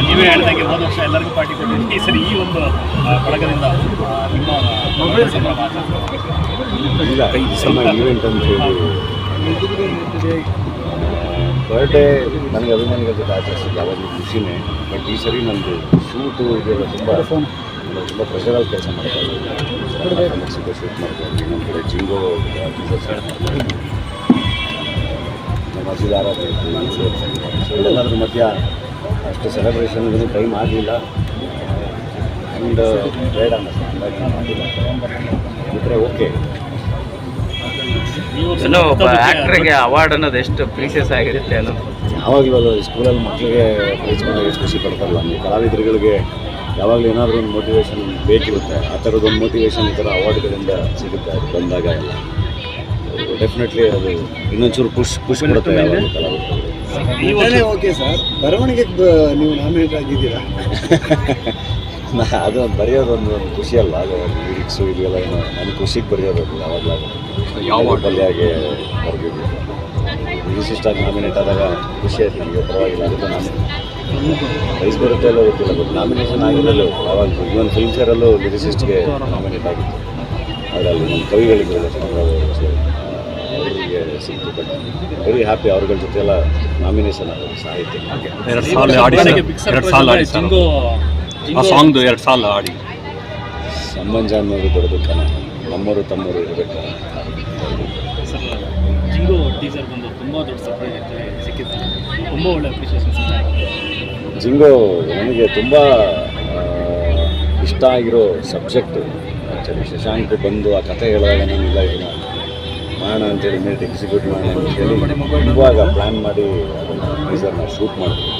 ನೀವೇ ಹೇಳ್ದಂಗೆ ಹೋದ ವರ್ಷ ಎಲ್ಲರಿಗೂ ಪಾರ್ಟಿ ಕೊಟ್ಟಿದ್ವಿ ಈ ಸರಿ ಈ ಒಂದು ಆ, ಬಳಗದಿಂದ ಆ, ನಿಮ್ಮ ಮೊಬೈಲ್ ಸಂಭ್ರಮ ಆಚರಿಸ್ತಾರೆ. ಇಲ್ಲ ಈ ಸಮ ಈವೆಂಟ್ ಅಂತ ಹೇಳಿ ಬರ್ಡೇ ನನಗೆ ಅಭಿಮಾನಿಗಳ ಜೊತೆ ಆಚರಿಸಿದ್ದು ಯಾವಾಗಲೂ ಖುಷಿನೇ ಬಟ್ ಈ ಸರಿ ನಂದು ಶೂಟು ಇದೆಲ್ಲ ತುಂಬ ತುಂಬ ಪ್ರೆಷರಲ್ಲಿ ಕೆಲಸ ಮಾಡ್ತಾ ಮೆಕ್ಸಿಕೋ ಶೂಟ್ ಮಾಡ್ತಾ ಇದ್ದೀನಿ ನಮ್ಮ ಕಡೆ ಜಿಂಗೋ ನಮ್ಮ ಸೊ ಎಲ್ಲಾದ್ರ ಮಧ್ಯ ಅಷ್ಟು ಸೆಲೆಬ್ರೇಷನ್ ಟೈಮ್ ಆಗಲಿಲ್ಲ. ಆ್ಯಂಡ್ ಬೇಡ ಇದ್ರೆ ಮಾಡಿಲ್ಲ. ಓಕೆ ಆಕ್ಟ್ರಿಗೆ ಒಬ್ಬ ಹತ್ತೊಂಬತ್ತನೇ ಅವಾರ್ಡ್ ಅನ್ನೋದು ಎಷ್ಟು ಪ್ರೀಸಿಯಸ್ ಆಗಿರುತ್ತೆ ಅನ್ನೋದು ಯಾವಾಗಲೂ ಇವಾಗ ಸ್ಕೂಲಲ್ಲಿ ಮಕ್ಕಳಿಗೆ ಪ್ರೈಸ್ ಬಂದಾಗ ಎಷ್ಟು ಖುಷಿ ಪಡ್ತಾರಲ್ಲ? ನೀವು ಕಲಾವಿದರುಗಳಿಗೆ ಯಾವಾಗಲೂ ಏನಾದರೂ ಒಂದು ಮೋಟಿವೇಶನ್ ಬೇಕಿರುತ್ತೆ. ಆ ಥರದ್ದೊಂದು ಮೋಟಿವೇಶನ್ ಈ ಥರ ಅವಾರ್ಡ್ಗಳಿಂದ ಸಿಗುತ್ತೆ ಅದು ಬಂದಾಗ ಎಲ್ಲ. ಡೆಫಿನೆಟ್ಲಿ ಅದು ಇನ್ನೊಂಚೂರು ಖುಷಿ ಖುಷಿ ಕೊಡುತ್ತೆ ಓಕೆ ಸರ್ ಬರವಣಿಗೆಗೆ ನೀವು ನಾಮಿನೇಟ್ ಆಗಿದ್ದೀರಾ? ಅದು ಬರೆಯೋದು ಒಂದು ಒಂದು ಖುಷಿ ಅಲ್ಲ ಅದು ಲಿರಿಕ್ಸು ಇದೆಲ್ಲ ಏನೋ ನನಗೆ ಖುಷಿಗೆ ಬರೆಯೋದು ಅದು ಯಾವಾಗಲೂ ಯಾವ ಹಾಗೆ ಬರೆದಿದ್ದು. ವಿಶಿಷ್ಟಾಗಿ ನಾಮಿನೇಟ್ ಆದಾಗ ಖುಷಿ ಆಯ್ತು ನನಗೆ ಪರವಾಗಿಲ್ಲ ಅದಕ್ಕೆ ನಾನು ಪ್ರೈಸ್ ಬರುತ್ತೆ ಅಲ್ಲೋ ಗೊತ್ತಿಲ್ಲ ಬಟ್ ನಾಮಿನೇಷನ್ ಆಗಿರಲ್ಲ ಯಾವಾಗ ಇವನ್ ಫಿಲ್ಮ್ ಫೇರಲ್ಲೂ ಲಿರಿಸಿಸ್ಟ್ಗೆ ನಾಮಿನೇಟ್ ಆಗಿತ್ತು. ಅದರಲ್ಲಿ ನಮ್ಮ ಕವಿಗಳಿದ್ರಲ್ಲ ಸಿಕ್ತು ಬಟ್ ವೆರಿ ಹ್ಯಾಪಿ ಅವ್ರಗಳ ಜೊತೆ ಎಲ್ಲ ನಾಮಿನೇಷನ್ ಆಗೋದು ಸಾಹಿತ್ಯ ಸಾಂಗ್ದು ಎರಡು ಸಾಲ ಆಡಿ ಸಂಬಂಧ ಅನ್ನೋದು ದೊಡ್ಡದಕ್ಕನ ನಮ್ಮವರು ತಮ್ಮವರು ಇರಬೇಕು. ಸರ್ ಜಿಂಗೋ ಟೀಸರ್ ಬಂದು ತುಂಬ ದೊಡ್ಡ ಸರ್ಪ್ರೈಸ್ ಸಿಕ್ಕಿತ್ತು. ತುಂಬ ಒಳ್ಳೆ ಅಪ್ರಿಷಿಯೇಷನ್ ಸಿಕ್ಕಿತ್ತು ಜಿಂಗೋ ನನಗೆ ತುಂಬ ಇಷ್ಟ ಆಗಿರೋ ಸಬ್ಜೆಕ್ಟು ಆ್ಯಕ್ಚುಲಿ ಶಶಾಂಕ್ ಬಂದು ಆ ಕಥೆ ಹೇಳಿದಾಗ ಇಲ್ಲ. ಇದನ್ನ ಮಾಡೋಣ ಅಂತೇಳಿ ಮೇಲೆ ಎಕ್ಸಿಕ್ಯೂಟ್ ಮಾಡೋಣ ಅಂತೇಳಿ ಇವಾಗ ಪ್ಲ್ಯಾನ್ ಮಾಡಿ ಅದನ್ನು ಶೂಟ್ ಮಾಡಿದ್ವಿ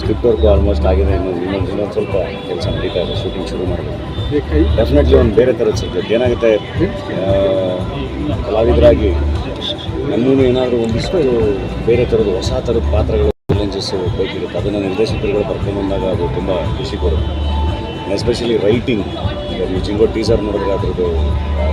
ಸ್ಕ್ರಿಪ್ಟ್ ವರ್ಕು ಆಲ್ಮೋಸ್ಟ್ ಆಗಿದೆ ಇನ್ನೊಂದು ಇನ್ನೊಂದು ಇನ್ನೊಂದು ಸ್ವಲ್ಪ ಕೆಲಸ ನಡೀತಾ ಇದೆ ಶೂಟಿಂಗ್ ಶುರು ಮಾಡಬೇಕು. ಡೆಫಿನೆಟ್ಲಿ ಒಂದು ಬೇರೆ ಥರದ ಸಬ್ಜೆಕ್ಟ್ ಏನಾಗುತ್ತೆ? ಕಲಾವಿದರಾಗಿ ನನ್ನೂ ಏನಾದರೂ ಒಂದಿಷ್ಟು ಬೇರೆ ಥರದ ಹೊಸ ಥರದ ಪಾತ್ರಗಳು ಚಾಲೆಂಜಸ್ಸು ಬೇಕಿರುತ್ತೆ. ಅದನ್ನು ನಿರ್ದೇಶಕರುಗಳು ಬರ್ಕೊಂಬಂದಾಗ ಅದು ತುಂಬ ಖುಷಿ ಕೊಡುತ್ತೆ. ಎಸ್ಪೆಷಲಿ ರೈಟಿಂಗ್ ನೀವು ಜಿಂಗೋ ಟೀಸರ್ ನೋಡಿದ್ರೆ ಅದ್ರದ್ದು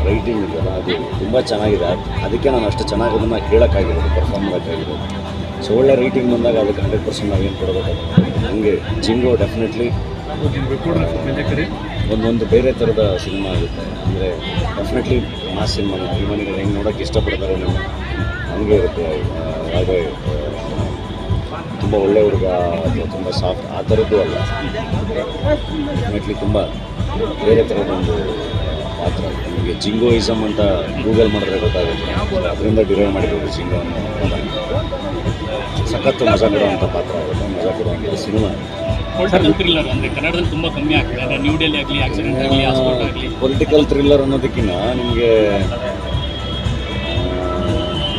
ರೈಟಿಂಗ್ ಇದೆಯಲ್ಲ, ಅದು ತುಂಬ ಚೆನ್ನಾಗಿದೆ. ಅದ್- ಅದಕ್ಕೆ ನಾನು ಅಷ್ಟು ಚೆನ್ನಾಗಿ ಅದನ್ನು ಕೇಳೋಕ್ಕಾಗಿರೋದು ಪರ್ಫಾರ್ಮ್ ಮಾಡೋಕ್ಕಾಗಿರೋದು. ಸೊ ಒಳ್ಳೆ ರೈಟಿಂಗ್ ಬಂದಾಗ ಅದಕ್ಕೆ ಹಂಡ್ರೆಡ್ ಪರ್ಸೆಂಟ್ ನಾವೇನು ಕೊಡಬೇಕಾಗುತ್ತೆ ಹಂಗೆ ಜಿಂಗೋ ಡೆಫಿನೆಟ್ಲಿ ಒಂದೊಂದು ಬೇರೆ ಥರದ ಸಿನಿಮಾ ಆಗುತ್ತೆ. ಅಂದರೆ ಡೆಫಿನೆಟ್ಲಿ ಮಾಸ್ ಸಿನಿಮಾ ಅಭಿಮಾನಿಗಳು ಹೆಂಗೆ ನೋಡೋಕ್ಕೆ ಇಷ್ಟಪಡ್ತಾರೆ ನಮ್ಮ ಹಂಗೆ ಇರುತ್ತೆ ಹಾಗೆ ತುಂಬ ಒಳ್ಳೆ ಹುಡುಗ ಅಥವಾ ತುಂಬ ಸಾಫ್ಟ್ ಆ ಥರದ್ದು ಅಲ್ಲ. ಡೆಫಿನೆಟ್ಲಿ ತುಂಬ ಬೇರೆ ಥರದ ಒಂದು ಪಾತ್ರ. ನಿಮಗೆ ಜಿಂಗೋಯಿಸಮ್ ಅಂತ ಗೂಗಲ್ ಮಾಡಿದ್ರೆ ಗೊತ್ತಾಗುತ್ತೆ. ಅದರಿಂದ ಡಿರೈವ್ ಮಾಡಿರೋದು ಜಿಂಗೋ ಅನ್ನೋ. ಸಖತ್ತು ಮಜಾ ಕೊಡುವಂಥ ಪಾತ್ರ ಆಗುತ್ತೆ. ಮಜಾ ಕೊಡುವಂಥ ಸಿನಿಮಾ. ಥ್ರಿಲ್ಲರ್ ಅಂದರೆ ಕನ್ನಡದಲ್ಲಿ ತುಂಬ ಕಮ್ಮಿ ಆಗ್ತದೆ. ಅಂದರೆ ನ್ಯೂ ಡೆಲ್ಲಿ ಆಗಲಿ ಆಕ್ಸಿಡೆಂಟ್ ಆಗಲಿ ಪೊಲಿಟಿಕಲ್ ಥ್ರಿಲ್ಲರ್ ಅನ್ನೋದಕ್ಕಿಂತ ನಿಮಗೆ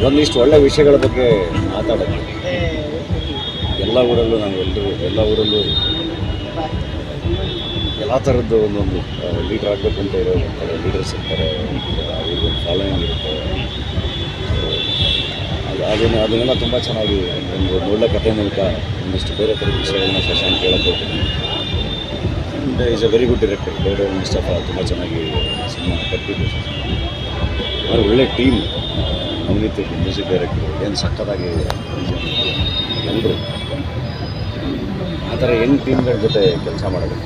ಒಂದಿಷ್ಟು ಒಳ್ಳೆ ವಿಷಯಗಳ ಬಗ್ಗೆ ಮಾತಾಡೋದು ಎಲ್ಲ ಊರಲ್ಲೂ ನಾವೆಲ್ಲರೂ ಎಲ್ಲ ಊರಲ್ಲೂ ಎಲ್ಲ ಥರದ್ದು ಒಂದೊಂದು ಲೀಡರ್ ಆಗಬೇಕು ಅಂತ ಇರೋ ಇರ್ತಾರೆ ಲೀಡರ್ಸ್ ಇರ್ತಾರೆ. ಅವ್ರಿಗೆ ಒಂದು ಫಾಲೋಯಿಂಗ್ ಇರುತ್ತೆ. ಅದು, ಅದನ್ನು, ಅದನ್ನೆಲ್ಲ ತುಂಬ ಚೆನ್ನಾಗಿ ಒಂದು ಒಂದು ಒಳ್ಳೆ ಕಥೆ ಮೂಲಕ ಒಂದಿಷ್ಟು ಬೇರೆ ಥರದ ವಿಷಯಗಳನ್ನ ಶಶಾಂಕ್ ಹೋಗ್ತೀನಿ. And is a very good director ಬೇರೆ ಮಿಸ್ಟಪ್ಪ ತುಂಬ ಚೆನ್ನಾಗಿ ಸಿನಿಮಾ ಕಟ್ಟಿದ್ದು ಅವ್ರು ಒಳ್ಳೆ ಟೀಮ್ ನವನೀತ್ ಮ್ಯೂಸಿಕ್ ಡೈರೆಕ್ಟರ್. ಏನು ಸಕ್ಕತ್ತಾಗಿ ಎಲ್ಲರೂ ಆ ಥರ ಹೆಂಗ್ ಟೀಮ್ಗಳ ಜೊತೆ ಕೆಲಸ ಮಾಡೋದು.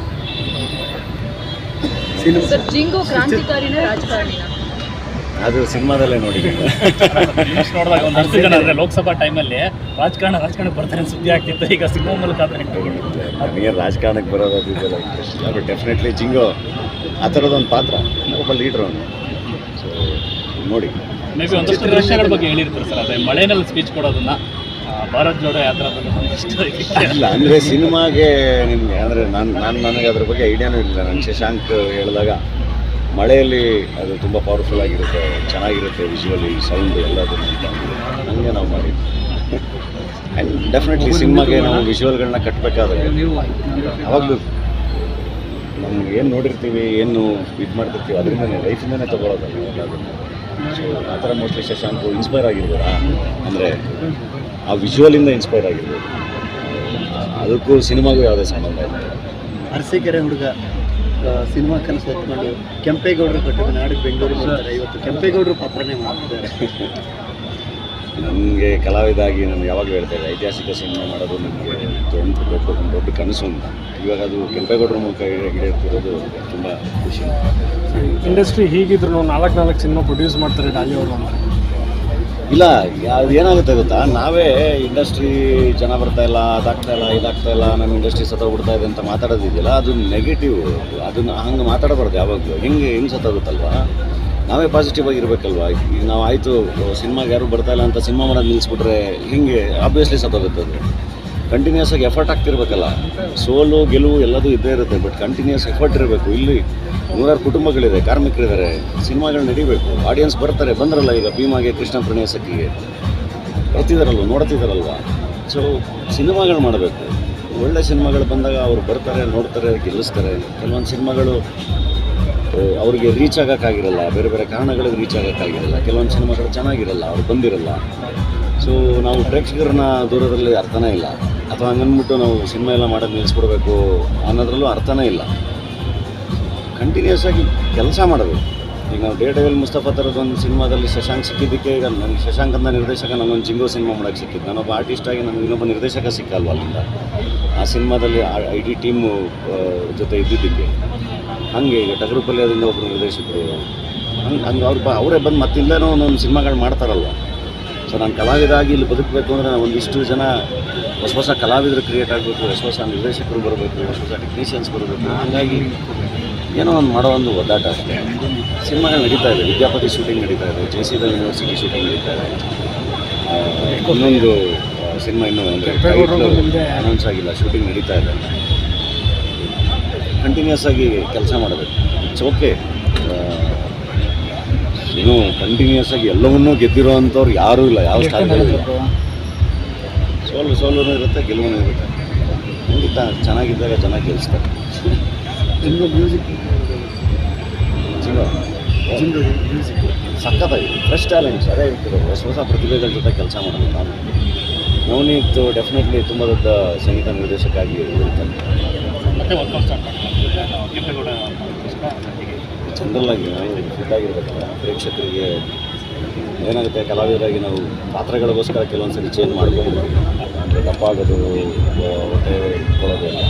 ಸರ್ ಜಿಂಗೋ ಕ್ರಾಂತಿಕಾರಿನ ರಾಜಕಾರಣಿನ? ಅದು ಸಿನಿಮಾದಲ್ಲೇ ನೋಡಿ ನ್ಯೂಸ್ ನೋಡಿದಾಗ ಒಂದು ಹತ್ತು ಜನ ಅಂದರೆ ಲೋಕಸಭಾ ಟೈಮಲ್ಲಿ ರಾಜಕಾರಣ ರಾಜಕಾರಣಕ್ಕೆ ಬರ್ತಾರೆ ಸುದ್ದಿ ಆಗ್ತಿತ್ತು ಈಗ ಸಿನಿಮಾ ಮೂಲಕ ನನಗೆ ರಾಜಕಾರಣಕ್ಕೆ ಬರೋದು ಅದು ಇದೆಲ್ಲ ಇಂಟ್ರೆಸ್ಟ್ ಬಟ್ ಡೆಫಿನೆಟ್ಲಿ ಜಿಂಗೋ ಆ ಥರದೊಂದು ಪಾತ್ರ. ಒಬ್ಬ ಲೀಡ್ರ್ ಅವನು. ಸೊ ನೋಡಿ. ಮೇ ಬಿ ಒಂದಷ್ಟು ಬಗ್ಗೆ ಹೇಳಿರ್ತಾರೆ ಸರ್. ಅದೇ ಮಳೆನಲ್ಲಿ ಸ್ಪೀಚ್ ಕೊಡೋದನ್ನ ಭಾರತ್ ಜೋಡೋ ಯಾತ್ರಾ ಇಲ್ಲ, ಅಂದರೆ ಸಿನಿಮಾಗೆ ನಿಮಗೆ, ಅಂದರೆ ನಾನು ನಾನು ನನಗೆ ಅದ್ರ ಬಗ್ಗೆ ಐಡಿಯಾನೂ ಇರಲಿಲ್ಲ ನಾನು ಶಶಾಂಕ್ ಹೇಳಿದಾಗ ಮಳೆಯಲ್ಲಿ ಅದು ತುಂಬ ಪವರ್ಫುಲ್ ಆಗಿರುತ್ತೆ, ಚೆನ್ನಾಗಿರುತ್ತೆ ವಿಜುವಲಿ ಸೌಂಡ್ ಎಲ್ಲದನ್ನು ಹಂಗೆ ನಾವು ಮಾಡಿದ್ವಿ ಆ್ಯಂಡ್ ಡೆಫಿನೆಟ್ಲಿ ಸಿನಿಮಾಗೆ ನಾವು ವಿಜುವಲ್ಗಳನ್ನ ಕಟ್ಟಬೇಕಾದ್ರೆ ಅವಾಗಲೂ ನಮ್ಗೆ ಏನು ನೋಡಿರ್ತೀವಿ, ಏನು ಇದು ಮಾಡ್ತಿರ್ತೀವಿ, ಅದರಿಂದನೇ ಲೈಫಿಂದನೇ ತೊಗೊಳೋದಲ್ಲ ಎಲ್ಲದನ್ನು. ಸೊ ಆ ಥರ ಮೋಸ್ಟ್ಲಿ ಶಶಾಂಕು ಇನ್ಸ್ಪೈರ್ ಆಗಿರ್ಬೋದಾ? ಅಂದರೆ ಆ ವಿಜುವಲಿಂದ ಇನ್ಸ್ಪೈರ್ ಆಗಿರ್ಬೋದು. ಅದಕ್ಕೂ ಸಿನಿಮಾಗೂ ಯಾವುದೇ ಸಂಬಂಧ ಇಲ್ಲ. ಅರಸೀಕೆರೆ ಹುಡುಗ ಸಿನಿಮಾ ಕನಸು ಹೊತ್ಕೊಂಡು ಕೆಂಪೇಗೌಡರು ಕಟ್ಟಿದ ನಾಡಿಗೆ ಬೆಂಗಳೂರು ಬರ್ತಾರೆ ಇವತ್ತು ಕೆಂಪೇಗೌಡರು ಪಾತ್ರನೇ ಮಾಡ್ತಿದ್ದಾರೆ. ನನಗೆ ಕಲಾವಿದಾಗಿ ನಾನು ಯಾವಾಗಲೂ ಹೇಳ್ತಾ ಇದ್ದೆ ಐತಿಹಾಸಿಕ ಸಿನಿಮಾ ಮಾಡೋದು ನನಗೆ ದೊಡ್ಡ ದೊಡ್ಡ ಒಂದು ದೊಡ್ಡ ಕನಸು ಅಂತ. ಇವಾಗ ಅದು ಕೆಂಪೇಗೌಡರ ಮೂಲಕ ಈಡೇರ್ತಿರೋದು ತುಂಬ ಖುಷಿ. ಇಂಡಸ್ಟ್ರಿ ಹೀಗಿದ್ರು ನಾಲ್ಕು ನಾಲ್ಕು ಸಿನಿಮಾ ಪ್ರೊಡ್ಯೂಸ್ ಮಾಡ್ತಾರೆ ಡಾಲಿ ಅವರು ಅಂತ. ಇಲ್ಲ ಅದು ಏನಾಗುತ್ತೆ ಗೊತ್ತಾ? ನಾವೇ ಇಂಡಸ್ಟ್ರಿ ಜನ ಬರ್ತಾ ಇಲ್ಲ, ಅದಾಗ್ತಾ ಇಲ್ಲ, ಇದಾಗ್ತಾ ಇಲ್ಲ, ನಮ್ಮ ಇಂಡಸ್ಟ್ರಿ ಸತ್ತೋಗ್ಬಿಡ್ತಾ ಇದೆ ಅಂತ ಮಾತಾಡೋದಿದೆಯಲ್ಲ, ಅದು ನೆಗೆಟಿವ್ ಅದನ್ನು ಹಂಗೆ ಮಾತಾಡಬಾರ್ದು ಯಾವಾಗಲೂ. ಹಿಂಗೆ ಹಿಂಗೆ ಸತ್ತೋಗುತ್ತಲ್ವ? ನಾವೇ ಪಾಸಿಟಿವ್ ಆಗಿರ್ಬೇಕಲ್ವಾ? ಈಗ ನಾವು ಆಯಿತು ಸಿನಿಮಾಗೆ ಯಾರು ಬರ್ತಾ ಇಲ್ಲ ಅಂತ ಸಿನಿಮಾ ಮಾಡೋದು ನಿಲ್ಲಿಸ್ಬಿಟ್ರೆ ಹಿಂಗೆ? ಆಬ್ವಿಯಸ್ಲಿ ಸತ್ತೋಗುತ್ತೆ ಅದು. ಕಂಟಿನ್ಯೂಸ್ ಆಗಿ ಎಫರ್ಟ್ ಆಗ್ತಿರ್ಬೇಕಲ್ಲ. ಸೋಲು, ಗೆಲುವು ಎಲ್ಲದೂ ಇದ್ದೇ ಇರುತ್ತೆ ಬಟ್ ಕಂಟಿನ್ಯೂಸ್ ಎಫರ್ಟ್ ಇರಬೇಕು. ಇಲ್ಲಿ ನೂರಾರು ಕುಟುಂಬಗಳಿದೆ, ಕಾರ್ಮಿಕರಿದ್ದಾರೆ, ಸಿನಿಮಾಗಳು ನಡಿಬೇಕು. ಆಡಿಯನ್ಸ್ ಬರ್ತಾರೆ, ಬಂದ್ರಲ್ಲ ಈಗ ಭೀಮಾಗೆ, ಕೃಷ್ಣ ಪ್ರಣಯ ಸಖಿಗೆ. ಬರ್ತಿದಾರಲ್ವ, ನೋಡ್ತಿದಾರಲ್ವ? ಸೊ ಸಿನಿಮಾಗಳು ಮಾಡಬೇಕು. ಒಳ್ಳೆ ಸಿನಿಮಾಗಳು ಬಂದಾಗ ಅವರು ಬರ್ತಾರೆ, ನೋಡ್ತಾರೆ, ಗೆಲ್ಲಿಸ್ತಾರೆ. ಕೆಲವೊಂದು ಸಿನಿಮಾಗಳು ಅವ್ರಿಗೆ ರೀಚ್ ಆಗೋಕ್ಕಾಗಿರಲ್ಲ, ಬೇರೆ ಬೇರೆ ಕಾರಣಗಳಿಗೆ ರೀಚ್ ಆಗೋಕ್ಕಾಗಿರಲ್ಲ, ಕೆಲವೊಂದು ಸಿನಿಮಾಗಳು ಚೆನ್ನಾಗಿರಲ್ಲ, ಅವ್ರು ಬಂದಿರಲ್ಲ. ಸೊ ನಾವು ಪ್ರೇಕ್ಷಕರನ್ನ ದೂರದಲ್ಲಿ ಅರ್ಥನೇ ಇಲ್ಲ. ಅಥವಾ ಹಂಗನ್ಬಿಟ್ಟು ನಾವು ಸಿನಿಮಾ ಎಲ್ಲ ಮಾಡೋದು ನಿಲ್ಲಿಸ್ಬಿಡ್ಬೇಕು ಅನ್ನೋದ್ರಲ್ಲೂ ಅರ್ಥನೇ ಇಲ್ಲ. ಕಂಟಿನ್ಯೂಸ್ ಆಗಿ ಕೆಲಸ ಮಾಡಬೇಕು. ಈಗ ನಾವು ಡೇ ಟೈಮಲ್ಲಿ ಮುಸ್ತಫಾ ಥರದ ಒಂದು ಸಿನಿಮಾದಲ್ಲಿ ಶಶಾಂಕ್ ಸಿಕ್ಕಿದ್ದಕ್ಕೆ ಈಗ ನನಗೆ ಶಶಾಂಕ್ ಅಂತ ನಿರ್ದೇಶಕ ನನಗೊಂದು ಜಿಂಗೋ ಸಿನಿಮಾ ಮಾಡೋಕ್ಕೆ ಸಿಕ್ಕಿದ್ದು. ನಾನೊಬ್ಬ ಆರ್ಟಿಸ್ಟ್ ಆಗಿ ನನಗೆ ಇನ್ನೊಬ್ಬ ನಿರ್ದೇಶಕ ಸಿಕ್ಕಲ್ವ ಅಲ್ಲಿಂದ? ಆ ಸಿನಿಮಾದಲ್ಲಿ ಐ ಡಿ ಟೀಮು ಜೊತೆ ಇದ್ದಿದ್ದಕ್ಕೆ. ಹಾಗೆ ಈಗ ಟಗರುಪಲ್ಯದಿಂದ ಒಬ್ಬರು ನಿರ್ದೇಶಕರು ಹಂಗೆ ಹಂಗೆ ಅವ್ರು ಬ ಅವರೇ ಬಂದು ಮತ್ತಿಂದನೂ ಒಂದೊಂದು ಸಿನಿಮಾಗಳು ಮಾಡ್ತಾರಲ್ವ? ಸೊ ನಾನು ಕಲಾವಿದಾಗಿ ಇಲ್ಲಿ ಬದುಕಬೇಕು ಅಂದರೆ ನಾನು ಒಂದಿಷ್ಟು ಜನ ಹೊಸ ಹೊಸ ಕಲಾವಿದರು ಕ್ರಿಯೇಟ್ ಆಗಬೇಕು ಹೊಸ ಹೊಸ ನಿರ್ದೇಶಕರು ಬರಬೇಕು ಹೊಸ ಹೊಸ ಟೆಕ್ನಿಷಿಯನ್ಸ್ ಬರಬೇಕು. ಹಾಗಾಗಿ ಏನೋ ಒಂದು ಮಾಡೋ ಒಂದು ಒದ್ದಾಟ ಅಷ್ಟೇ. ಸಿನಿಮಾಗಳು ನಡೀತಾ ಇದೆ. ವಿದ್ಯಾಪತಿ ಶೂಟಿಂಗ್ ನಡೀತಾ ಇದೆ. ಜೆ ಸಿ ಯೂನಿವರ್ಸಿಟಿ ಶೂಟಿಂಗ್ ನಡೀತಾ ಇದೆ. ಇನ್ನೊಂದು ಸಿನಿಮಾ ಇನ್ನೂ ಅಂದರೆ ಅನೌನ್ಸ್ ಆಗಿಲ್ಲ. ಶೂಟಿಂಗ್ ನಡೀತಾ ಇದೆ. ಕಂಟಿನ್ಯೂಸ್ ಆಗಿ ಕೆಲಸ ಮಾಡಬೇಕು. ಇಟ್ಸ್ ಓಕೆ ಏನು ಕಂಟಿನ್ಯೂಸ್ ಆಗಿ ಎಲ್ಲವನ್ನೂ ಗೆದ್ದಿರೋ ಅಂಥವ್ರು ಯಾರೂ ಇಲ್ಲ. ಯಾವ ಸ್ಥಾನದಲ್ಲೂ ಸೋಲು ಸೋಲು ಇರುತ್ತೆ ಗೆಲುವು ಇರುತ್ತೆ. ಖಂಡಿತ ಚೆನ್ನಾಗಿದ್ದಾಗ ಚೆನ್ನಾಗಿ ಗೆಲ್ಲಿಸ್ತಾರೆ ಸಖತ್ತಾಗಿದೆ. ಫ್ರೆಶ್ ಟ್ಯಾಲೆಂಟ್ಸ್ ಅದೇ ಇರ್ತದೆ ಹೊಸ ಹೊಸ ಪ್ರತಿಭೆಗಳ ಜೊತೆ ಕೆಲಸ ಮಾಡೋದು ನಾನು. ನವನೀತ್ ಡೆಫಿನೆಟ್ಲಿ ತುಂಬ ದೊಡ್ಡ ಸಂಗೀತ ನಿರ್ದೇಶಕ ಆಗಿ ಇರ್ತಾನೆ ಮತ್ತೆ ವರ್ಕೌಟ್ ಸ್ಟಾರ್ಟ್ ಮಾಡ್ತಾರೆ ಕೆಂಪೇಗೌಡ ಜನರಲ್ ಆಗಿ ನಾವು ಫಿಟ್ ಪ್ರೇಕ್ಷಕರಿಗೆ ಏನಾಗುತ್ತೆ ಕಲಾವಿದರಾಗಿ ನಾವು ಪಾತ್ರಗಳಿಗೋಸ್ಕರ ಕೆಲವೊಂದು ಸರಿ ಚೇಂಜ್ ಮಾಡ್ಬೋದು ಆ, ಹೊಟ್ಟೆ ಇಟ್ಕೊಳ್ಳೋದು ಎಲ್ಲ.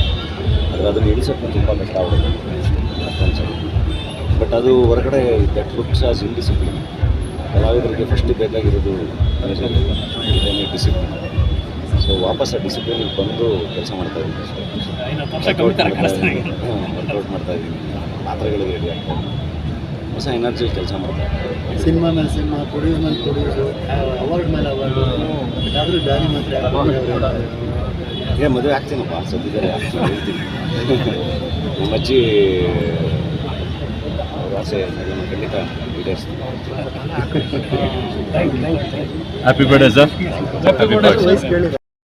ಆದರೆ ಅದನ್ನು ಇಳಿಸೋಕ್ಕೆ ತುಂಬ ಕಷ್ಟ ಆಗೋದು ಬಟ್ ಅದು ಹೊರಗಡೆ ದಟ್ ಲುಕ್ಸ್ ಆಸ್ ಇನ್ಡಿಸಿಪ್ಲಿನ್ ಕಲಾವಿದರಿಗೆ ಫಸ್ಟ್ ಬೇಕಾಗಿರೋದು ಡಿಸಿಪ್ಲಿನ್ ಸೊ ವಾಪಸ್ ಆ ಡಿಸಿಪ್ಲಿನಿಗೆ ಬಂದು ಕೆಲಸ ಮಾಡ್ತಾ ಇದ್ದೀನಿ ವರ್ಕೌಟ್ ಮಾಡ್ತಾ ಇದ್ದೀನಿ. ರೆಡಿ ಹೊಸ ಎನರ್ಜಿ ಕೆಲಸ ಮಾಡ್ತಾ ಇದ್ದೀನಿ. ಸಿನಿಮಾ ಮೇಲೆ ಸಿನಿಮಾ ಪ್ರೊಡ್ಯೂಸ್ ಮೇಲೆ ಪ್ರೊಡ್ಯೂಸು ಅವಾರ್ಡ್ ಮೇಲೆ ಅವಾರ್ಡು ಆದರೂ ದಾರಿ ಮಾತ್ರ ಏ ಮದುವೆ ಆಗ್ತೀನಪ್ಪ. ಸದ್ಯದಲ್ಲಿ ನಮ್ಮ ಅಜ್ಜಿ ಅವ್ರ ಆಸೆ ಅದನ್ನು ಖಂಡಿತ ಈಡೇರಿಸ್ತೀನಿ. Happy birthday sir